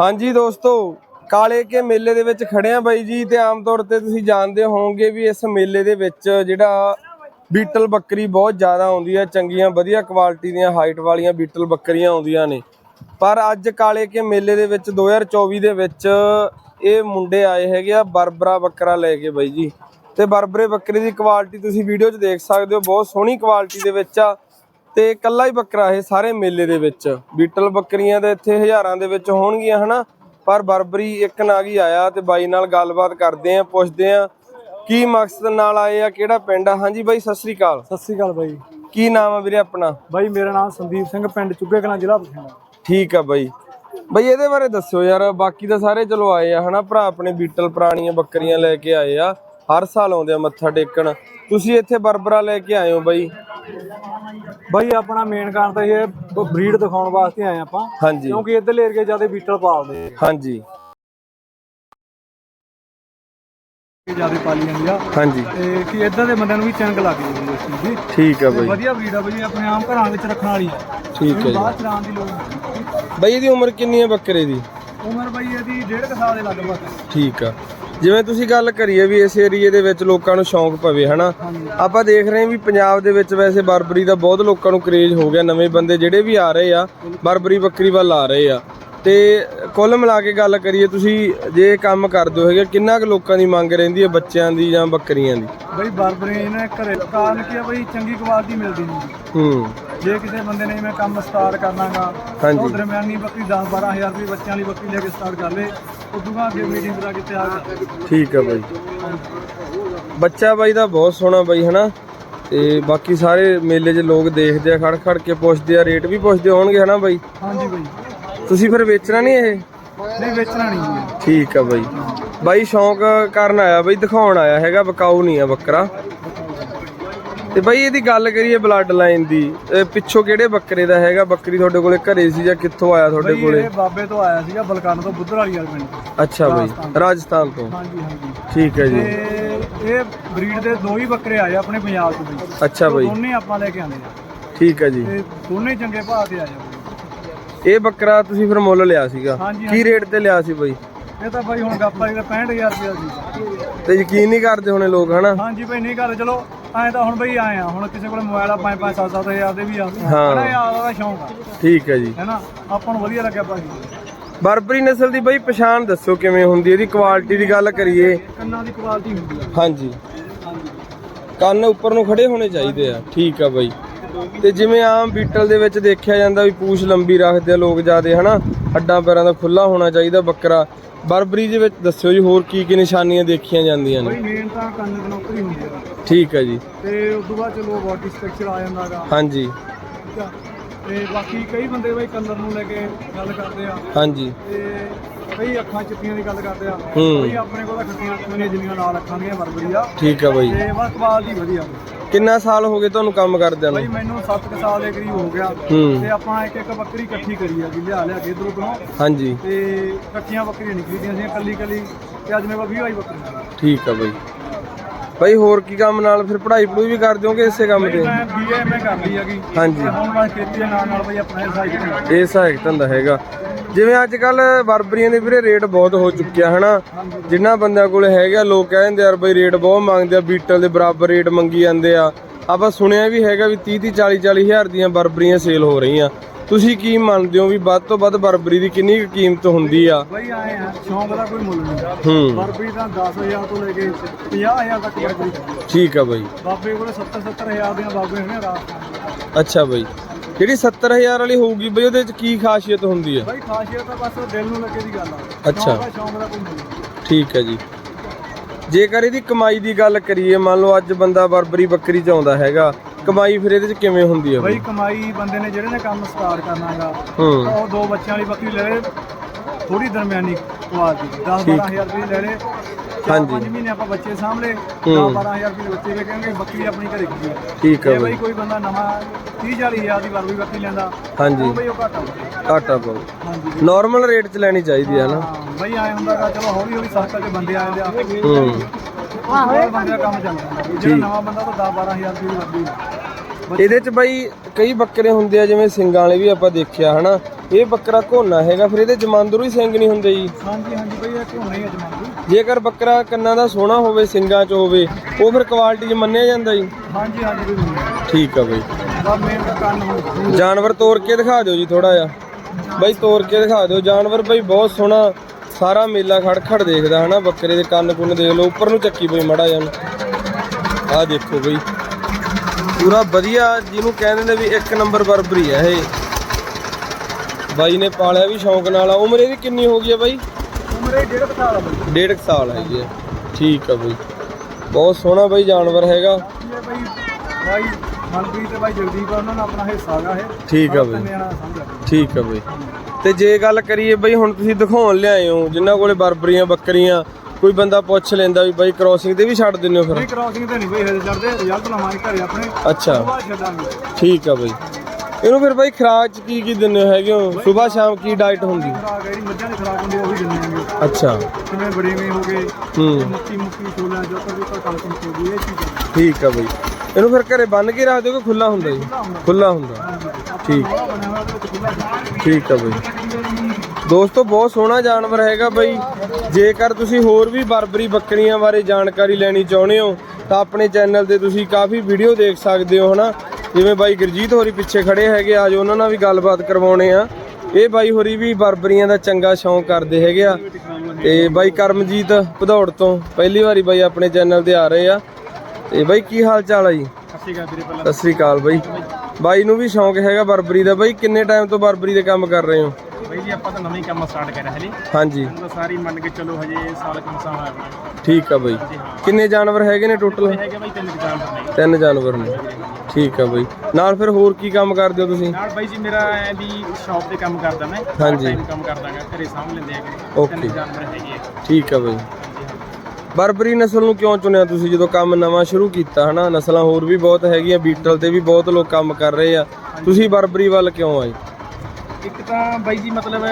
ਹਾਂਜੀ ਦੋਸਤੋ, ਕਾਲੇ ਕੇ ਮੇਲੇ ਦੇ ਵਿੱਚ ਖੜੇ ਆ ਬਾਈ ਜੀ, ਤੇ ਆਮ ਤੌਰ ਤੇ ਤੁਸੀਂ ਜਾਣਦੇ ਹੋਵੋਗੇ ਵੀ ਇਸ ਮੇਲੇ ਦੇ ਵਿੱਚ ਜਿਹੜਾ ਬੀਟਲ ਬੱਕਰੀ ਬਹੁਤ ਜ਼ਿਆਦਾ ਆਉਂਦੀ ਆ ਚੰਗੀਆਂ ਵਧੀਆ ਕੁਆਲਿਟੀ ਦੀਆਂ ਹਾਈਟ ਵਾਲੀਆਂ ਬੀਟਲ ਬੱਕਰੀਆਂ ਆਉਂਦੀਆਂ ਨੇ। ਪਰ ਅੱਜ ਕਾਲੇ ਕੇ ਮੇਲੇ ਦੇ ਵਿੱਚ 2024 ਦੇ ਵਿੱਚ ਇਹ ਮੁੰਡੇ ਆਏ ਹੈਗੇ ਆ, ਬਰਬਰਾ ਬੱਕਰਾ ਲੈ ਕੇ ਬਾਈ ਜੀ। ਤੇ ਬਰਬਰੇ ਬੱਕਰੀ ਦੀ ਕੁਆਲਿਟੀ ਤੁਸੀਂ ਵੀਡੀਓ 'ਚ ਦੇਖ ਸਕਦੇ ਹੋ, ਬਹੁਤ ਸੋਹਣੀ ਕੁਆਲਿਟੀ ਦੇ ਵਿੱਚ ਆ। ਤੇ ਇਕੱਲਾ ਹੀ ਬੱਕਰਾ ਇਹ ਸਾਰੇ ਮੇਲੇ ਦੇ ਵਿੱਚ। ਬੀਟਲ ਬੱਕਰੀਆਂ ਦੇ ਇੱਥੇ ਹਜ਼ਾਰਾਂ ਦੇ ਵਿੱਚ ਹੋਣਗੀਆਂ ਹਨਾ? ਪਰ ਬਰਬਰੀ ਇੱਕ ਨਾਗੀ ਆਇਆ ਤੇ ਬਾਈ ਨਾਲ ਗੱਲਬਾਤ ਕਰਦੇ ਆ ਪੁੱਛਦੇ ਆ ਕੀ ਮਕਸਦ ਨਾਲ ਆਏ ਆ ਕਿਹੜਾ ਪਿੰਡ ਆ? ਹਾਂਜੀ ਬਾਈ ਸਤਿ ਸ੍ਰੀ ਅਕਾਲ। ਸਤਿ ਸ੍ਰੀ ਅਕਾਲ ਬਾਈ। ਕੀ ਨਾਮ ਆ ਵੀਰੇ ਆਪਣਾ? ਬਾਈ ਮੇਰਾ ਨਾਮ ਸੰਦੀਪ ਸਿੰਘ ਪਿੰਡ ਚੁੱਗੇ ਕਲਾਂ ਜ਼ਿਲ੍ਹਾ ਬਠਿੰਡਾ। ਠੀਕ ਆ ਬਾਈ। ਬਾਈ ਇਹਦੇ ਬਾਰੇ ਦੱਸਿਓ ਯਾਰ ਬਾਕੀ ਤਾਂ ਸਾਰੇ ਚਲੋ ਆਏ ਆ ਹਨਾ? ਭਰਾ ਆਪਣੇ ਬੀਟਲ ਪੁਰਾਣੀਆਂ ਬੱਕਰੀਆਂ ਲੈ ਕੇ ਆਏ ਆ ਹਰ ਸਾਲ ਆਉਂਦੇ ਆ ਮੱਥਾ ਟੇਕਣ। ਤੁਸੀਂ ਇੱਥੇ ਬਰਬਰਾ ਲੈ ਕੇ ਆਏ ਹੋ ਬਾਈ? ਬਾਈ ਆਪਣਾ ਮੇਨ ਕਾਰਨ ਤਾਂ ਇਹ ਬਰੀਡ ਦਿਖਾਉਣ ਵਾਸਤੇ ਆਏ ਆਪਾਂ। ਹਾਂਜੀ। ਕਿਉਂਕਿ ਇੱਧਰਲੇ ਏਰੀਏ ਜ਼ਿਆਦਾ ਬੀਟਲ ਪਾਲਦੇ ਹਾਂਜੀ। ਜ਼ਿਆਦਾ ਪਾਲੀ ਜਾਂਦੀ ਆ। ਹਾਂਜੀ। ਤੇ ਕਿ ਇੱਧਰ ਦੇ ਬੰਦਿਆਂ ਨੂੰ ਵੀ ਚੰਗ ਲੱਗ ਜਾਂਦੀ ਇਸ ਚੀਜ਼ ਦੀ। ਠੀਕ ਆ ਬਾਈ। ਵਧੀਆ ਬਰੀਡ ਆ ਬਾਈ ਆਪਣੇ ਆਮ ਘਰਾਂ ਵਿੱਚ ਰੱਖਣ ਵਾਲੀ ਠੀਕ ਹੈ ਜੀ। ਬਾਹਰ ਚਰਾਉਣ ਦੀ ਲੋੜ ਨਹੀਂ। ਬਾਈ ਇਹਦੀ ਉਮਰ ਕਿੰਨੀ ਹੈ ਬੱਕਰੇ ਦੀ? ਉਮਰ ਬਾਈ ਇਹਦੀ ਡੇਢ ਕੁ ਸਾਲ ਦੇ ਲਗਭਗ। ਠੀਕ ਆ। ਜਿਵੇਂ ਤੁਸੀਂ ਗੱਲ ਕਰੀਏ ਵੀ ਇਸ ਏਰੀਏ ਦੇ ਵਿੱਚ ਲੋਕਾਂ ਨੂੰ ਸ਼ੌਂਕ ਪਵੇ ਹਨਾ? ਆਪਾਂ ਦੇਖ ਰਹੇ ਹਾਂ ਵੀ ਪੰਜਾਬ ਦੇ ਵਿੱਚ ਵੈਸੇ ਬਰਬਰੀ ਦਾ ਬਹੁਤ ਲੋਕਾਂ ਨੂੰ ਕਰੇਜ ਹੋ ਗਿਆ ਨਵੇਂ ਬੰਦੇ ਜਿਹੜੇ ਵੀ ਆ ਰਹੇ ਆ ਬਰਬਰੀ ਬੱਕਰੀ ਵੱਲ ਆ ਰਹੇ ਆ। ਤੇ ਕੁੱਲ ਮਿਲਾ ਕੇ ਗੱਲ ਕਰੀਏ ਤੁਸੀਂ ਜੇ ਕੰਮ ਕਰਦੇ ਹੋ ਹੈਗੇ ਕਿੰਨਾ ਕੁ ਲੋਕਾਂ ਦੀ ਮੰਗ ਰਹਿੰਦੀ ਹੈ ਬੱਚਿਆਂ ਦੀ ਜਾਂ ਬੱਕਰੀਆਂ ਦੀ? ਬਾਈ ਬਾਰਬਰੇ ਇਹਨੇ ਘਰੇ ਕਾਰਨ ਕੀ ਆ ਬਾਈ ਚੰਗੀ ਕੁਆਲਿਟੀ ਮਿਲਦੀ ਨਹੀਂ। ਹੂੰ। ਜੇ ਕਿਸੇ ਬੰਦੇ ਨੇ ਜਿਵੇਂ ਕੰਮ ਸਟਾਰਟ ਕਰਨਾਗਾ। ਉਹ ਦਰਮਿਆਨੀ ਬੱਕਰੀ 10 12000 ਰੁਪਏ ਬੱਚਿਆਂ ਵਾਲੀ ਬੱਕਰੀ ਲੈ ਕੇ ਸਟਾਰਟ ਕਰ ਲੇ। ਉਦੋਂ ਬਾਅਦ ਮੀਟਿੰਗ ਠੀਕ ਆ ਬਾਈ। ਬੱਚਾ ਬਾਈ ਦਾ ਬਹੁਤ ਸੋਹਣਾ ਬਾਈ ਹਨਾ? ਤੇ ਬਾਕੀ ਸਾਰੇ ਮੇਲੇ 'ਚ ਲੋਕ ਦੇਖਦੇ ਆ ਖੜ ਖੜ ਕੇ ਪੁੱਛਦੇ ਆ ਰੇਟ ਵੀ ਪੁੱਛਦੇ ਹੋਣਗੇ ਹਨਾ ਬਾਈ? ਹਾਂਜੀ ਬਾਈ। ਤੁਸੀਂ ਫਿਰ ਵੇਚਣਾ ਨਹੀਂ ਇਹ? ਨਹੀਂ ਵੇਚਣਾ ਨਹੀਂ ਠੀਕ ਆ ਬਾਈ। ਬਾਈ ਸ਼ੌਂਕ ਕਰਨ ਆਇਆ ਬਾਈ ਦਿਖਾਉਣ ਆਇਆ ਹੈਗਾ ਬਕਾਊ ਨਹੀਂ ਆ ਬੱਕਰਾ। ਤੇ ਬਾਈ ਇਹਦੀ ਗੱਲ ਕਰੀਏ ਬਲੱਡ ਲਾਈਨ ਦੀ ਪਿੱਛੋਂ ਕਿਹੜੇ ਬੱਕਰੇ ਦਾ ਹੈਗਾ? ਬੱਕਰੀ ਤੁਹਾਡੇ ਕੋਲੇ ਘਰੇ ਸੀ ਜਾਂ ਕਿੱਥੋਂ ਆਇਆ ਤੁਹਾਡੇ ਬਾਈ ਕੋਲੇ? ਇਹ ਬਾਬੇ ਤੋਂ ਆਇਆ ਸੀਗਾ ਬਲਕਾਨ ਤੋਂ ਬੁੱਧਰ ਵਾਲੀ ਵਾਲੇ ਪਿੰਡ ਤੋਂ। ਅੱਛਾ ਬਾਈ ਰਾਜਸਥਾਨ ਤੋਂ। ਹਾਂਜੀ ਹਾਂਜੀ। ਠੀਕ ਹੈ ਜੀ। ਤੇ ਇਹ ਬਰੀਡ ਦੇ ਦੋ ਹੀ ਬੱਕਰੇ ਆਏ ਆਪਣੇ ਪੰਜਾਬ ਤੋਂ ਬਈ। ਅੱਛਾ ਬਾਈ। ਦੋਨੇ ਆਪਾਂ ਲੈ ਕੇ ਆਂਦੇ ਆ। ਠੀਕ ਹੈ ਜੀ। ਤੇ ਦੋਨੇ ਚੰਗੇ ਭਾਅ ਤੇ ਆ ਜਾਂਦੇ ਇਹ ਬੱਕਰਾ ਤੁਸੀਂ ਫਿਰ ਮੁੱਲ ਲਿਆ ਸੀਗਾ। ਕੀ ਰੇਟ ਤੇ ਲਿਆ ਸੀ ਬਾਈ? ਇਹ ਤਾਂ ਬਾਈ ਹੁਣ ਗੱਪਾ ਜਿਹੜਾ 65000 ਰੁਪਏ ਦੀ ਤੇ ਯਕੀਨ ਨਹੀਂ ਕਰਦੇ ਹੋਣੇ ਲੋਕ ਹਨਾ? ਹਾਂਜੀ ਭਾਈ ਨਹੀਂ ਕਰ ਚਲੋ ਐਂ ਤਾਂ ਹੁਣ ਬਈ ਆਏ ਆ ਹੁਣ ਕਿਸੇ ਕੋਲ ਮੋਬਾਈਲ ਆ 5 5 7 7000 ਦੇ ਵੀ ਆ। ਹਾਂ। ਹਨਾ ਇਹ ਆਦਾ ਦਾ ਸ਼ੌਂਕ ਆ। ਠੀਕ ਹੈ ਜੀ। ਹੈਨਾ ਆਪਾਂ ਨੂੰ ਵਧੀਆ ਲੱਗਿਆ ਭਾਈ ਬਰਬਰੀ ਨਸਲ ਦੀ ਬਾਈ ਪਛਾਣ ਦੱਸੋ ਕਿਵੇਂ ਹੁੰਦੀ ਹੈ? ਇਹਦੀ ਕੁਆਲਿਟੀ ਦੀ ਗੱਲ ਕਰੀਏ। ਕੰਨਾਂ ਦੀ ਕੁਆਲਿਟੀ ਹੁੰਦੀ ਆ। ਹਾਂਜੀ। ਕੰਨ ਉੱਪਰ ਨੂੰ ਖੜੇ ਹੋਣੇ ਚਾਹੀਦੇ ਆ। ਠੀਕ ਆ ਬਾਈ। ਤੇ ਜਿਵੇਂ ਆਮ ਬੀਟਲ ਦੇ ਵਿੱਚ ਦੇਖਿਆ ਜਾਂਦਾ ਵੀ ਪੂਛ ਲੰਬੀ ਰੱਖਦੇ ਆ ਲੋਕ ਜਿਆਦੇ ਹਨਾ? ਅੱਡਾਂ ਪੈਰਾਂ ਦਾ ਖੁੱਲਾ ਹੋਣਾ ਚਾਹੀਦਾ ਬੱਕਰਾ। ਬਰਬਰੀ ਦੇ ਵਿੱਚ ਦੱਸਿਓ ਜੀ ਹੋਰ ਕੀ ਕੀ ਨਿਸ਼ਾਨੀਆਂ ਦੇਖੀਆਂ ਜਾਂਦੀਆਂ ਨੇ? ਬਈ ਮੇਨ ਤਾਂ ਕੰਨ ਦੀ ਨੌਕਰੀ ਹੁੰਦੀ ਆ। ਠੀਕ ਹੈ ਜੀ। ਤੇ ਉਸ ਤੋਂ ਬਾਅਦ ਚਲੋ ਬਾਡੀ ਸਟਰਕਚਰ ਆ ਜਾਂਦਾਗਾ ਹਾਂਜੀ। ਠੀਕ ਆ। ਤੇ ਬਾਕੀ ਕਈ ਬੰਦੇ ਬਈ ਕਲਰ ਨੂੰ ਲੈ ਕੇ ਗੱਲ ਕਰਦੇ ਆ। ਹਾਂਜੀ। ਤੇ ਕਈ ਅੱਖਾਂ ਚਿੱਟੀਆਂ ਦੀ ਗੱਲ ਕਰਦੇ ਆ। ਹੂੰ। ਬਈ ਆਪਣੇ ਕੋਲ ਤਾਂ ਖੱਟੀਆਂ ਅੱਖਾਂ ਜਿੰਨੀਆਂ ਨਾਲ ਅੱਖਾਂ ਦੀਆਂ ਬਰਬਰੀ ਆ। ਠੀਕ ਆ ਬਾਈ। ਤੇ ਬਸ ਕੁਆਲਿਟੀ ਵਧੀਆ। ਬਈ। ਕਿੰਨਾ ਸਾਲ ਹੋ ਗਏ ਤੁਹਾਨੂੰ ਕੰਮ ਕਰਦਿਆਂ ਬਈ ਨੂੰ ਮੈਨੂੰ 7 ਸਾਲ ਦੇ ਕਰੀਬ ਹੋ ਗਿਆ। ਹੂੰ। ਤੇ ਆਪਾਂ ਇੱਕ ਇੱਕ ਬੱਕਰੀ ਇਕੱਠੀ ਕਰੀ ਆ ਜੀ ਲਿਆ ਲਿਆ ਕੇ ਇਧਰੋਂ ਤੋਂ ਹਾਂਜੀ। ਤੇ ਇਕੱਠੀਆਂ ਬੱਕਰੀਆਂ ਖਰੀਦੀਆਂ ਸੀ ਕੱਲੀ ਕੱਲੀ ਤੇ ਅੱਜ ਮੇਰੇ ਕੋਲ 20 ਵਾਲੀ ਬੱਕਰੀ ਆ। ਠੀਕ ਆ ਬਾਈ। ਬਾਈ ਹੋਰ ਕੀ ਕੰਮ ਨਾਲ ਫਿਰ ਪੜ੍ਹਾਈ ਪੜੂਈ ਵੀ ਕਰ ਦਿਓਗੇ ਇਸੇ ਕੰਮ ਬਈ ਤੇ? ਮੈਂ ਬੀਏ ਮੈਂ ਕਰ ਲਈ ਹੈਗੀ ਹਾਂਜੀ। ਤੇ ਹੁਣ ਮੈਂ ਖੇਤੀ ਦੇ ਨਾਲ ਨਾਲ ਬਈ ਆਪਣਾ ਇਹ ਸਹਾਇਕ ਧੰਦਾ ਹੈਗਾ। ਜਿਵੇਂ ਅੱਜ ਕੱਲ ਬਰਬਰੀਆਂ ਦੇ ਵੀਰੇ ਰੇਟ ਬਹੁਤ ਹੋ ਚੁੱਕਿਆ ਹਨਾ? ਜਿਨ੍ਹਾਂ ਬੰਦਿਆਂ ਕੋਲ ਹੈਗਾ ਲੋਕ ਕਹਿੰਦੇ ਯਾਰ ਬਈ ਰੇਟ ਬਹੁਤ ਮੰਗਦੇ ਆ ਬੀਟਲ ਦੇ ਬਰਾਬਰ ਰੇਟ ਮੰਗੀ ਜਾਂਦੇ ਆ। ਆਪਾਂ ਸੁਣਿਆ ਵੀ ਹੈਗਾ ਵੀ 30 30 40 40 ਹਜ਼ਾਰ ਦੀਆਂ ਬਰਬਰੀਆਂ ਸੇਲ ਹੋ ਰਹੀਆਂ। ਤੁਸੀਂ ਕੀ ਮੰਨਦੇ ਹੋ ਵੀ ਵੱਧ ਤੋਂ ਵੱਧ ਬਰਬਰੀ ਦੀ ਕਿੰਨੀ ਕੀਮਤ ਹੁੰਦੀ ਆ? ਬਈ ਆਏ ਆ ਸ਼ੌਂਕ ਦਾ ਕੋਈ ਮੁੱਲ ਨਹੀਂ। ਬਰਬਰੀ ਤਾਂ 10000 ਤੋਂ ਲੈ ਕੇ 50000 ਤੱਕ ਬਰਬਰੀ। ਠੀਕ ਆ ਬਾਈ। ਬਾਬੇ ਕੋਲ 70 70000 ਦੀਆਂ ਬਾਬੇ ਨੇ ਰਾਤ ਅੱਛਾ ਬਾਈ। ਜਿਹੜੀ 70000 ਵਾਲੀ ਹੋਊਗੀ ਬਈ ਉਹਦੇ ਵਿੱਚ ਕੀ ਖਾਸੀਅਤ ਹੁੰਦੀ ਆ ਬਈ ਖਾਸੀਅਤ ਤਾਂ ਬਸ ਦਿਲ ਨੂੰ ਲੱਗੇ ਦੀ ਗੱਲ ਆ। ਅੱਛਾ। ਸ਼ੌਂਕ ਦਾ ਸ਼ੌਂਕ ਦਾ ਕੋਈ ਨਹੀਂ ਠੀਕ ਹੈ ਜੀ। ਜੇਕਰ ਇਹਦੀ ਕਮਾਈ ਦੀ ਗੱਲ ਕਰੀਏ ਮੰਨ ਲਓ ਅੱਜ ਬੰਦਾ ਬਰਬਰੀ ਬੱਕਰੀ ਚ ਆਉਂਦਾ ਹੈਗਾ ਕਮਾਈ ਫਿਰ ਇਹਦੇ ਚ ਕਿਵੇਂ ਹੁੰਦੀ ਹੈ ਬਈ ਬਈ? ਕਮਾਈ ਬੰਦੇ ਨੇ ਜਿਹੜੇ ਨੇ ਕੰਮ ਸਟਾਰਟ ਕਰਨਾਗਾ ਹੂੰ। ਉਹ ਦੋ ਬੱਚਿਆਂ ਵਾਲੀ ਬੱਕਰੀ ਲੈ ਲੈ ਥੋੜੀ ਦਰਮਿਆਨੀ ਕੁਆਲਿਟੀ 10 12000 ਰੁਪਏ ਲੈ ਲੈ ਹਾਂਜੀ। 5 ਮਹੀਨੇ ਆਪਾਂ ਬੱਚੇ ਸਾਹਮਣੇ 10 ਹੂੰ। 12000 ਰੁਪਏ ਬੱਚੇ ਵੇਖਾਂਗੇ ਬੱਕਰੀ ਆਪਣੀ ਘਰੇ ਕੀ ਠੀਕ ਹੈ ਬਈ ਕੋਈ ਬੰਦਾ ਨਵਾਂ 30 40000 ਦੀ ਬਰਬਰੀ ਬੱਕਰੀ ਲੈਂਦਾ ਹਾਂਜੀ। ਉਹ ਬਈ ਉਹ ਘੱਟ ਘਾਟਾ ਪਾਓ ਹਾਂਜੀ। ਨਾਰਮਲ ਰੇਟ ਚ ਲੈਣੀ ਚਾਹੀਦੀ ਹੈ ਨਾ। ਬਈ ਆਏ ਹੁੰਦਾਗਾ ਚਲੋ ਹੌਲੀ ਹੌਲੀ ਸਸਤਾ ਚ ਬੰਦੇ ਆ ਜਾਂਦੇ ਆ ਹੂੰ। ਹੋਰ ਬੰਦੇ ਦਾ ਕੰਮ ਚੱਲਦਾ। ਜਿਹੜਾ ਨਵਾਂ ਬੰਦਾ ਤਾਂ 10 12000 ਰੁਪਏ ਦੀ ਬੱਕਰੀ ਇਹਦੇ ਚ ਬਾਈ ਕਈ ਬੱਕਰੇ ਹੁੰਦੇ ਆ ਜਿਵੇਂ ਸਿੰਗਾਂ ਵਾਲੇ ਵੀ ਆਪਾਂ ਦੇਖਿਆ ਹਨਾ? ਇਹ ਬੱਕਰਾ ਘੋਨਾ ਹੈਗਾ ਫਿਰ ਇਹਦੇ ਜਮਾਂਦਰੂ ਹੀ ਸਿੰਘ ਨਹੀਂ ਹੁੰਦੇ ਜੀ? ਹਾਂਜੀ ਹਾਂਜੀ ਬਈ ਇਹ ਕਿਉਂ ਨਹੀਂ ਅਜਮਾਂਦੂ ਜੇਕਰ ਬੱਕਰਾ ਕੰਨਾਂ ਦਾ ਸੋਹਣਾ ਹੋਵੇ ਸਿੰਗਾਂ ਚ ਹੋਵੇ ਉਹ ਫਿਰ ਕੁਆਲਿਟੀ ਚ ਮੰਨਿਆ ਜਾਂਦਾ ਜੀ? ਹਾਂਜੀ ਹਾਂਜੀ ਬਈ ਠੀਕ ਆ ਬਾਈ। ਜਾਨਵਰ ਤੋੜ ਕੇ ਦਿਖਾ ਦਿਓ ਜੀ ਥੋੜਾ ਜਿਹਾ। ਬਾਈ ਤੋੜ ਕੇ ਦਿਖਾ ਦਿਓ। ਜਾਨਵਰ ਬਾਈ ਬਹੁਤ ਸੋਹਣਾ ਸਾਰਾ ਮੇਲਾ ਖੜ ਖੜ ਦੇਖਦਾ ਹਨਾ? ਬੱਕਰੇ ਦੇ ਕੰਨ ਕੁੰਨ ਦੇਖ ਲਓ ਉੱਪਰ ਨੂੰ ਚੱਕੀ ਬਈ ਮੜਾ ਜਾਨ ਆਹ ਦੇਖੋ ਬਈ। ਪੂਰਾ ਵਧੀਆ ਜਿਹਨੂੰ ਕਹਿੰਦੇ ਨੇ ਵੀ ਇੱਕ ਨੰਬਰ ਬਰਬਰੀ ਹੈ ਇਹ। ਬਾਈ ਨੇ ਪਾਲਿਆ ਵੀ ਸ਼ੌਂਕ ਨਾਲ ਆ। ਉਮਰ ਇਹਦੀ ਕਿੰਨੀ ਹੋ ਗਈ ਹੈ ਬਾਈ? ਉਮਰ ਇਹ ਡੇਢ ਕੁ ਸਾਲ ਆ ਬਈ। ਡੇਢ ਕੁ ਸਾਲ ਹੈਗੀ ਹੈ ਠੀਕ ਆ ਬਾਈ। ਬਹੁਤ ਸੋਹਣਾ ਬਾਈ ਜਾਨਵਰ ਹੈਗਾ। ਇਹ ਬਈ ਬਾਈ ਮਨਪ੍ਰੀਤ ਤੇ ਬਾਈ ਜਗਦੀਪ ਆ, ਉਹਨਾਂ ਦਾ ਆਪਣਾ ਹਿੱਸਾ ਗਾ ਇਹ। ਠੀਕ ਆ ਬਈ। ਠੀਕ ਆ ਬਈ। ਤੇ ਜੇ ਗੱਲ ਕਰੀਏ ਬਈ ਹੁਣ ਤੁਸੀਂ ਦਿਖਾਉਣ ਲਿਆਏ ਹੋ ਜਿਨ੍ਹਾਂ ਕੋਲੇ ਬਰਬਰੀਆਂ ਬੱਕਰੀਆਂ ਕੋਈ ਬੰਦਾ ਪੁੱਛ ਲੈਂਦਾ ਵੀ ਬਾਈ ਕ੍ਰੋਸਿੰਗ ਤੇ ਵੀ ਛੱਡ ਦਿੰਦੇ ਹੋ ਫਿਰ? ਨਹੀਂ ਕ੍ਰਾਸਿੰਗ ਤੇ ਨਹੀਂ ਬਈ ਹਜੇ ਚੜਦੇ ਰਿਜ਼ਲਟ ਲਵਾਂਗੇ ਘਰੇ ਆਪਣੇ। ਅੱਛਾ। ਬਾਅਦ ਛੱਡਾਂਗੇ। ਠੀਕ ਆ ਬਈ। ਇਹਨੂੰ ਫਿਰ ਬਾਈ ਖਰਾਕ ਚ ਕੀ ਕੀ ਦਿੰਦੇ ਹੋ ਹੈਗੇ ਹੋ? ਸਵੇਰ ਸ਼ਾਮ ਕੀ ਡਾਈਟ ਹੁੰਦੀ? ਖਰਾਕ ਜਿਹੜੀ ਮੱਝਾਂ ਦੀ ਖਰਾਕ ਹੁੰਦੀ ਆ, ਉਹ ਵੀ ਦਿੰਦੇ ਆਂਗੇ ਅੱਛਾ। ਜਿਵੇਂ ਬੜੇਵੇਂ ਹੋ ਗਏ ਹੂੰ। ਮੁੱਕੀ ਮੁੱਕੀ ਛੋਲਿਆਂ ਜੋ ਕਰ ਜੋ ਕਣਕ ਹੋ ਗਈ ਇਹ ਚੀਜ਼ਾਂ। ਠੀਕ ਆ ਬਈ। ਇਹਨੂੰ ਫਿਰ ਘਰੇ ਬੰਨ ਕੇ ਰੱਖ ਦਿਓ ਕਿ ਖੁੱਲਾ ਹੁੰਦਾ ਜੀ? ਖੁੱਲਾ ਹੁੰਦਾ। ਠੀਕ। ਠੀਕ ਆ ਬਈ। ਦੋਸਤੋ, ਬਹੁਤ ਸੋਹਣਾ ਜਾਨਵਰ ਹੈਗਾ ਬਈ। ਜੇਕਰ ਤੁਸੀਂ ਹੋਰ ਵੀ ਬਰਬਰੀ ਬੱਕਰੀਆਂ ਬਾਰੇ ਜਾਣਕਾਰੀ ਲੈਣੀ ਚਾਹੁੰਦੇ ਹੋ, ਤਾਂ ਆਪਣੇ ਚੈਨਲ ਤੇ ਤੁਸੀਂ ਕਾਫੀ ਵੀਡੀਓ ਦੇਖ ਸਕਦੇ ਹੋ, ਹਨਾ? ਜਿਵੇਂ ਬਾਈ ਗੁਰਜੀਤ ਹੋਰੀ ਪਿੱਛੇ ਖੜੇ ਹੈਗੇ ਆਜੋ ਉਹਨਾਂ ਨਾਲ ਵੀ ਗੱਲਬਾਤ ਕਰਵਾਉਣੇ ਆ। ਇਹ ਬਾਈ ਹੋਰੀ ਵੀ ਬਰਬਰੀਆਂ ਦਾ ਚੰਗਾ ਸ਼ੌਂਕ ਕਰਦੇ ਹੈਗੇ ਆ। ਤੇ ਬਾਈ ਕਰਮਜੀਤ ਭਦੌੜ ਤੋਂ ਪਹਿਲੀ ਵਾਰੀ ਬਾਈ ਆਪਣੇ ਚੈਨਲ ਤੇ ਆ ਰਹੇ ਆ। ਤੇ ਬਾਈ ਕੀ ਹਾਲ ਚਾਲ ਆ ਜੀ? ਸਤਿ ਸ੍ਰੀ ਅਕਾਲ ਬਾਈ। ਬਾਈ ਨੂੰ ਵੀ ਸ਼ੌਂਕ ਹੈਗਾ ਬਰਬਰੀ ਦਾ। ਬਾਈ, ਕਿੰਨੇ ਟਾਈਮ ਤੋਂ ਬਰਬਰੀ ਦੇ ਕੰਮ ਕਰ ਰਹੇ ਹੋ? ਬਈ ਜੀ ਆਪਾਂ ਤਾਂ ਨਵਾਂ ਹੀ ਕੰਮ ਸਟਾਰਟ ਕਰਿਆ ਹਲੇ ਹਾਂਜੀ। ਤਾਂ ਸਾਰੀ ਮੰਨ ਕੇ ਚਲੋ ਹਜੇ ਸਾਲ ਕੁ ਆਪਣਾ ਠੀਕ ਆ ਬਾਈ। ਕਿੰਨੇ ਜਾਨਵਰ ਹੈਗੇ ਨੇ ਟੋਟਲ ਹੈਗੇ ਬਈ ਤਿੰਨ ਦੁਕਾਨ ਨੇ। ਤਿੰਨ ਜਾਨਵਰ ਨੇ। ਠੀਕ ਆ ਬਾਈ। ਨਾਲ ਫਿਰ ਹੋਰ ਕੀ ਕੰਮ ਕਰਦੇ ਹੋ ਤੁਸੀਂ? ਨਾਲ ਬਾਈ ਜੀ ਮੇਰਾ ਐ ਵੀ ਸ਼ਾਪ ਤੇ ਕੰਮ ਕਰਦਾ ਮੈਂ। ਹਾਂਜੀ। Part time ਕੰਮ ਕਰਦਾਗਾ ਘਰੇ ਸਾਂਭ ਲੈਂਦੇ ਹੈਗੇ Okay. ਤਿੰਨ ਜਾਨਵਰ ਹੈਗੇ ਆ। ਠੀਕ ਆ ਬਾਈ। ਬਰਬਰੀ ਨਸਲ ਨੂੰ ਕਿਉਂ ਚੁਣਿਆ ਤੁਸੀਂ ਜਦੋਂ ਕੰਮ ਨਵਾਂ ਸ਼ੁਰੂ ਕੀਤਾ ਹਨਾ? ਨਸਲਾਂ ਹੋਰ ਵੀ ਬਹੁਤ ਹੈਗੀਆਂ ਬੀਟਲ ਤੇ ਵੀ ਬਹੁਤ ਲੋਕ ਕੰਮ ਕਰ ਰਹੇ ਆ। ਤੁਸੀਂ ਬਰਬਰੀ ਵੱਲ ਕਿਉਂ ਆਏ? ਇੱਕ ਤਾਂ ਬਾਈ ਜੀ ਮਤਲਬ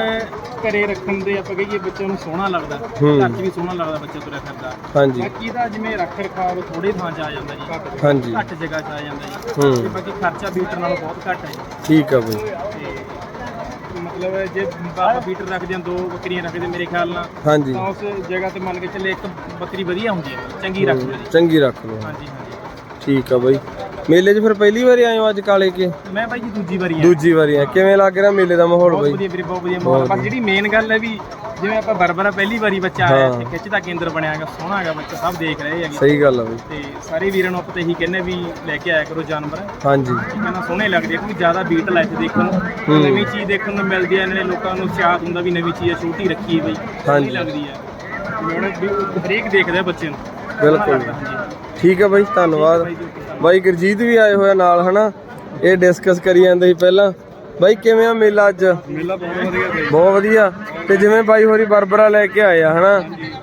ਘਰੇ ਰੱਖਣ ਦੇ ਆਪਾਂ ਕਹੀਏ ਬੱਚੇ ਨੂੰ ਸੋਹਣਾ ਲੱਗਦਾ। ਹੂੰ। ਘਰ 'ਚ ਵੀ ਸੋਹਣਾ ਲੱਗਦਾ ਬੱਚਾ ਤੁਰਿਆ ਫਿਰਦਾ। ਹਾਂਜੀ। ਬਾਕੀ ਦਾ ਜਿਵੇਂ ਰੱਖ ਰਖਾਵ ਥੋੜੇ ਥਾਂ 'ਚ ਆ ਜਾਂਦਾ ਜੀ। ਹਾਂਜੀ। ਘੱਟ ਜਗ੍ਹਾ 'ਚ ਆ ਜਾਂਦਾ ਜੀ। ਤੇ ਬਾਕੀ ਖਰਚਾ ਬੀਟਰ ਨਾਲੋਂ ਬਹੁਤ ਘੱਟ ਹੈ ਜੀ। ਠੀਕ ਆ ਬਾਈ। ਤੇ ਮਤਲਬ ਜੇ ਆਪਾਂ ਬੀਟਰ ਰੱਖਦੇ ਹਾਂ ਦੋ ਬੱਕਰੀਆਂ ਰੱਖਦੇ ਮੇਰੇ ਖਿਆਲ ਨਾਲ ਹਾਂਜੀ। ਤਾਂ ਉਸ ਜਗ੍ਹਾ ਤੇ ਮੰਨ ਕੇ ਚੱਲੇ ਇੱਕ ਬੱਕਰੀ ਵਧੀਆ ਹੁੰਦੀ ਹੈ ਚੰਗੀ ਰੱਖ ਲਓ ਜੀ। ਚੰਗੀ ਰੱਖ ਲਓ। ਹਾਂਜੀ ਹਾਂਜੀ। ਠੀਕ ਆ ਬਾਈ। ਮੇਲੇ 'ਚ ਫਿਰ ਪਹਿਲੀ ਵਾਰੀ ਆਏ ਹੋ ਅੱਜ ਕਾਲੇ ਕੇ? ਮੈਂ ਬਾਈ ਜੀ ਦੂਜੀ ਵਾਰੀ ਆ ਦੂਜੀ ਵਾਰੀ ਆ। ਕਿਵੇਂ ਲੱਗ ਰਿਹਾ ਮੇਲੇ ਦਾ ਮਾਹੌਲ ਬਹੁਤ ਬਾਈ? ਵਧੀਆ ਵੀਰੇ ਬਹੁਤ ਵਧੀਆ ਮਾਹੌਲ। ਪਰ ਜਿਹੜੀ ਮੇਨ ਗੱਲ ਹੈ ਵੀ ਜਿਵੇਂ ਆਪਾਂ ਬਰਬਰਾ ਪਹਿਲੀ ਵਾਰੀ ਬੱਚਾ ਆਇਆ ਇੱਥੇ ਖਿੱਚ ਦਾ ਕੇਂਦਰ ਬਣਿਆ ਹੈਗਾ ਸੋਹਣਾ ਹੈਗਾ ਬੱਚਾ ਸਭ ਦੇਖ ਰਹੇ ਹੈਗੇ। ਸਹੀ ਗੱਲ ਆ ਬਾਈ। ਤੇ ਸਾਰੇ ਵੀਰਾਂ ਨੂੰ ਆਪਾਂ ਤਾਂ ਇਹੀ ਕਹਿੰਦੇ ਵੀ ਲੈ ਕੇ ਆਇਆ ਕਰੋ ਜਾਨਵਰ। ਹਾਂਜੀ। ਠੀਕ ਹੈ ਨਾ ਸੋਹਣੇ ਲੱਗਦੇ ਆ ਕਿਉਂਕਿ ਜ਼ਿਆਦਾ ਬੀਟ ਲੈ ਇੱਥੇ ਦੇਖਣ ਨੂੰ ਨਵੀਂ ਚੀਜ਼ ਦੇਖਣ ਨੂੰ ਮਿਲਦੀ ਹੈ ਨਾਲੇ ਲੋਕਾਂ ਨੂੰ ਚਾਹਤ ਹੁੰਦਾ ਵੀ ਨਵੀਂ ਚੀਜ਼ ਹੈ ਛੋਟੀ ਰੱਖੀ ਹੈ ਬਈ। ਹਾਂਜੀ। ਸੋਹਣੀ ਲੱਗਦੀ ਹੈ। ਜਿਵੇਂ ਹੁਣ ਵੀ ਹਰੇਕ ਦੇਖਦਾ ਹੈ ਬੱਚੇ ਨੂੰ। ਬਿਲਕੁਲ। ਠੀਕ ਆ ਬਾਈ ਧੰਨਵਾਦ। ਬਾਈ ਗੁਰਜੀਤ ਵੀ ਆਏ ਹੋਏ ਆ ਨਾਲ ਹਨਾ? ਇਹ ਡਿਸਕਸ ਕਰੀ ਜਾਂਦੇ ਸੀ ਪਹਿਲਾਂ। ਬਾਈ ਕਿਵੇਂ ਆ ਮੇਲਾ ਅੱਜ? ਮੇਲਾ ਬਹੁਤ ਵਧੀਆ ਬਈ। ਬਹੁਤ ਵਧੀਆ। ਤੇ ਜਿਵੇਂ ਬਾਈ ਹੋਰੀ ਬਰਬਰਾ ਲੈ ਕੇ ਆਏ ਆ ਹਨਾ?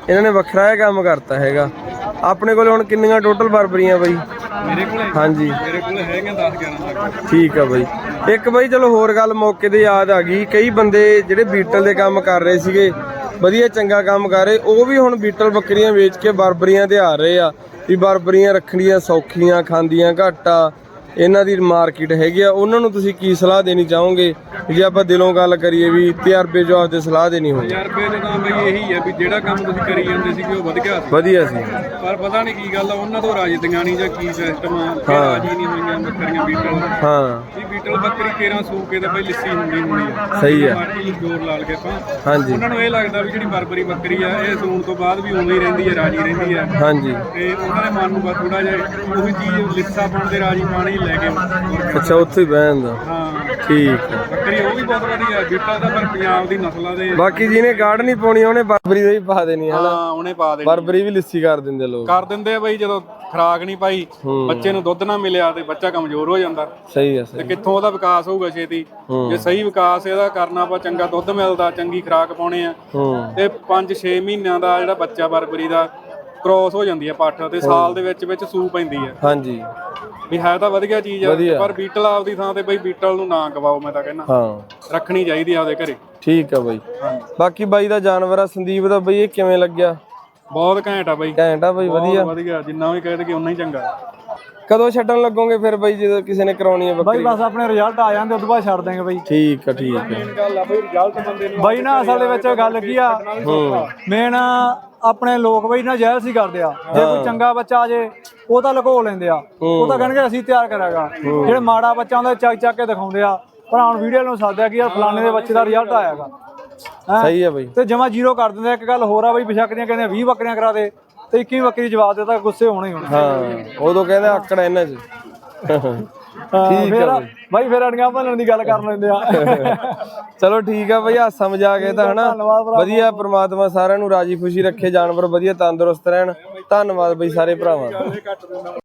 ਇਹਨਾਂ ਨੇ ਵੱਖਰਾ ਇਹ ਕੰਮ ਕਰਤਾ ਹੈਗਾ। ਆਪਣੇ ਕੋਲ ਹੁਣ ਕਿੰਨੀਆਂ ਟੋਟਲ ਬਰਬਰੀਆਂ ਬਾਈ? ਮੇਰੇ ਕੋਲੇ? ਹਾਂਜੀ। ਮੇਰੇ ਕੋਲੇ ਹੈਗੇ 10 11 ਤੱਕ। ਠੀਕ ਆ ਬਾਈ। ਇੱਕ ਬਾਈ ਚਲੋ ਹੋਰ ਗੱਲ ਮੌਕੇ ਤੇ ਯਾਦ ਆ ਗਈ। ਕਈ ਬੰਦੇ ਜਿਹੜੇ ਬੀਟਲ ਦੇ ਕੰਮ ਕਰ ਰਹੇ ਸੀਗੇ ਵਧੀਆ ਚੰਗਾ ਕੰਮ ਕਰ ਰਹੇ। ਉਹ ਵੀ ਹੁਣ ਬੀਟਲ ਬੱਕਰੀਆਂ ਵੇਚ ਕੇ ਬਰਬਰੀਆਂ ਤੇ ਆ ਰਹੇ ਆ ਵੀ ਬਰਬਰੀਆਂ ਰੱਖਣੀਆਂ ਸੌਖੀਆਂ, ਖਾਂਦੀਆਂ ਘਾਟਾ ਇਹਨਾਂ ਦੀ ਮਾਰਕੀਟ ਹੈਗੀ ਆ ਉਹਨਾਂ ਨੂੰ ਤੁਸੀਂ ਕੀ ਸਲਾਹ ਦੇਣੀ ਚਾਹੋਗੇ? ਜੇ ਆਪਾਂ ਦਿਲੋਂ ਗੱਲ ਕਰੀਏ ਵੀ ਤਜਰਬੇ ਜੋ ਆਪਦੇ ਸਲਾਹ ਦੇਣੀ ਹੋਵੇ। ਰੁਪਏ ਦੇ ਤਾਂ ਬਈ ਇਹੀ ਹੈ ਵੀ ਜਿਹੜਾ ਕੰਮ ਤੁਸੀਂ ਕਰੀ ਜਾਂਦੇ ਸੀਗੇ ਉਹ ਵਧ ਗਿਆ ਸੀ। ਵਧੀਆ ਸੀ। ਪਰ ਪਤਾ ਨਹੀਂ ਕੀ ਗੱਲ ਆ ਉਹਨਾਂ ਤੋਂ ਰਾਜਦੀਆਂ ਨਹੀਂ ਜਾਂ ਕੀ ਸਿਸਟਮ ਆ ਕਿ ਹਾਂ। ਰਾਜੀ ਨਹੀਂ ਹੋਈਆਂ ਬੱਕਰੀਆਂ ਬੀਟਲ। ਹਾਂ। ਵੀ ਬੀਟਲ ਬੱਕਰੀ ਕੇਰਾਂ ਸੂਕ ਕੇ ਤੇ ਬਈ ਲਿੱਸੀ ਹੁੰਦੀ ਹੁੰਦੀ ਆ। ਸਹੀ ਆ। ਜ਼ੋਰ ਲਾ ਲਗੇ ਆਪਾਂ। ਹਾਂਜੀ। ਉਹਨਾਂ ਨੂੰ ਇਹ ਲੱਗਦਾ ਵੀ ਜਿਹੜੀ ਬਰਬਰੀ ਬੱਕਰੀ ਆ ਇਹ ਸੂਣ ਤੋਂ ਬਾਅਦ ਵੀ ਉਵੇਂ ਹੀ ਰਹਿੰਦੀ ਹੈ ਰਾਜੀ ਰਹਿੰਦੀ ਹੈ ਹਾਂਜੀ। ਤੇ ਉਹਨਾਂ ਦੇ ਮਨ ਨੂੰ ਬਸ ਥੋੜਾ ਜਿਹਾ ਉਹੀ ਚੀਜ਼ ਲਿੱਸਾ ਪਾਉਣ ਦੇ ਰਾਜੀ ਪਾਣੀ ਲੈ ਕੇ ਅੱਛਾ ਉੱਥੇ ਹੀ ਬਹਿਣ ਦਾ ਹਾਂ। ਠੀਕ ਆ ਬੱਕਰੀ ਉਹ ਵੀ ਬਹੁਤ ਵਧੀਆ ਬੀਟਲ ਦਾ ਪਰ ਪੰਜਾਬ ਦੀ ਨਸਲਾਂ ਦੇ ਬਾਕੀ ਜਿਹਨੇ ਗਾਰਡ ਨਹੀਂ ਪਾਉਣੀ ਉਹਨੇ ਬਰਬਰੀ ਦੇ ਹੀ ਪਾ ਦੇਣੀ ਹਨਾ? ਹਾਂ ਉਹਨੇ ਪਾ ਦੇ ਬਰਬਰੀ ਵੀ ਲਿੱਸੀ ਕਰ ਦਿੰਦੇ ਲੋਕ। ਕਰ ਦਿੰਦੇ ਆ ਬਈ ਜਦੋਂ ਖਰਾਕ ਨਹੀਂ ਪਾਈ ਹੂੰ। ਬੱਚੇ ਨੂੰ ਦੁੱਧ ਨਾ ਮਿਲਿਆ ਤੇ ਬੱਚਾ ਕਮਜ਼ੋਰ ਹੋ ਜਾਂਦਾ। ਸਹੀ ਆ ਤੇ ਸਹੀ ਕਿੱਥੋਂ ਉਹਦਾ ਵਿਕਾਸ ਹੋਊਗਾ ਛੇਤੀ? ਹੂੰ। ਜੇ ਸਹੀ ਵਿਕਾਸ ਇਹਦਾ ਕਰਨਾ ਆਪਾਂ ਚੰਗਾ ਦੁੱਧ ਮਿਲਦਾ ਚੰਗੀ ਖਰਾਕ ਪਾਉਣੇ ਆ ਹੂੰ। ਤੇ 5-6 ਮਹੀਨਿਆਂ ਦਾ ਜਿਹੜਾ ਬੱਚਾ ਬਰਬਰੀ ਦਾ ਕ੍ਰੋਸ ਹੋ ਜਾਂਦੀ ਹੈ ਪੱਠ ਤੇ ਸਾਲ ਦੇ ਵਿੱਚ ਵਿੱਚ ਸੂ ਪੈਂਦੀ ਹੈ ਹਾਂਜੀ। ਵੀ ਹੈ ਤਾਂ ਵਧੀਆ ਚੀਜ਼ ਆ ਵਧੀਆ। ਪਰ ਬੀਟਲ ਆਪਦੀ ਥਾਂ ਤੇ ਬਈ ਬੀਟਲ ਨੂੰ ਨਾ ਗਵਾਓ ਮੈਂ ਤਾਂ ਕਹਿੰਦਾ। ਹਾਂ। ਰੱਖਣੀ ਚਾਹੀਦੀ ਆ ਆਪਦੇ ਘਰੇ। ਠੀਕ ਆ ਬਾਈ। ਬਾਕੀ ਬਾਈ ਦਾ ਜਾਨਵਰ ਆ ਸੰਦੀਪ ਦਾ ਬਈ ਇਹ ਕਿਵੇਂ ਲੱਗਿਆ? ਬਹੁਤ ਘੈਂਟ ਆ ਬਈ। ਘੈਂਟ ਆ ਬਾਈ ਵਧੀਆ ਬਹੁਤ ਵਧੀਆ। ਜਿੰਨਾ ਵੀ ਕਹਿ ਦਈਏ ਉਨਾ ਹੀ ਚੰਗਾ। ਕਦੋਂ ਛੱਡਣ ਲੱਗੋਗੇ ਫਿਰ ਬਾਈ ਜਦੋਂ ਕਿਸੇ ਨੇ ਕਰਾਉਣੀ ਹੈ ਬਾਈ ਬੱਕਰੀ ਬਸ ਆਪਣੇ ਰਿਜ਼ਲਟ ਆ ਜਾਂਦੇ ਉਦੋਂ ਬਾਅਦ ਛੱਡ ਦਾਂਗੇ ਬਾਈ। ਠੀਕ ਆ ਠੀਕ ਆ। ਗੱਲ ਆ ਬਈ ਰਿਜ਼ਲਟ ਬੰਦੇ ਨੂੰ ਬਾਈ ਨਾ ਅਸਲ ਦੇ ਵਿੱਚ ਗੱਲ ਕੀ ਆ? ਮੇਨ ਆਪਣੇ ਲੋਕ ਬਈ ਨਾ ਜ਼ਹਿਰ ਸੀ ਕਰਦੇ ਆ। ਜੇ ਕੋਈ ਚੰਗਾ ਬੱਚਾ ਆ ਜੇ ਉਹ ਤਾਂ ਲੁਕੋ ਲੈਂਦੇ ਆ। ਉਹ ਤਾਂ ਕਹਿਣਗੇ ਅਸੀਂ ਤਿਆਰ ਕਰਾਂਗਾ। ਜਿਹੜੇ ਮਾੜਾ ਬੱਚਾ ਹੁੰਦਾ ਚੱਕ ਚੱਕ ਕੇ ਦਿਖਾਉਂਦੇ ਆ। ਪਰ ਹੁਣ ਵੀਡੀਓ ਨੂੰ ਸਾਦਿਆ ਕਿ ਯਾਰ ਫਲਾਣੇ ਦੇ ਬੱਚੇ ਦਾ ਰਿਜ਼ਲਟ ਆਇਆਗਾ ਸਹੀ ਆ ਬਾਈ। ਤੇ ਜਮਾ ਜ਼ੀਰੋ ਕਰ ਦਿੰਦੇ ਆ। ਇੱਕ ਗੱਲ ਹੋਰ ਆ ਬਈ ਬਿਸ਼ੱਕ ਦੀਆਂ ਕਹਿੰਦੇ 20 ਬੱਕਰੀਆਂ ਕਰਾ ਦੇ। ਤੇ 21 ਬੱਕਰੀ ਜਵਾਬ ਦੇ ਤਾਂ ਗੁੱਸੇ ਹੋਣੇ ਹੀ ਹੋਣੇ। ਹਾਂ ਉਦੋਂ ਕਹਿੰਦੇ ਆਕੜ ਇਹਨਾਂ 'ਚ। ਠੀਕ ਫਿਰ ਬਾਈ। ਫਿਰ ਅੜੀਆਂ ਭੰਨਣ ਦੀ ਗੱਲ ਕਰ ਲੈਂਦੇ ਆ। ਚਲੋ ਠੀਕ ਆ ਬਈ ਹਾਸਾ ਮਜ਼ਾਕ ਇਹ ਤਾਂ ਹਨਾ। ਧੰਨਵਾਦ ਭਰਾ। ਵਧੀਆ ਪ੍ਰਮਾਤਮਾ ਸਾਰਿਆਂ ਨੂੰ ਰਾਜੀ ਖੁਸ਼ੀ ਰੱਖੇ ਜਾਨਵਰ ਵਧੀਆ ਤੰਦਰੁਸਤ ਰਹਿਣ। ਧੰਨਵਾਦ ਬਈ ਸਾਰੇ ਭਰਾਵਾਂ। ਦਾ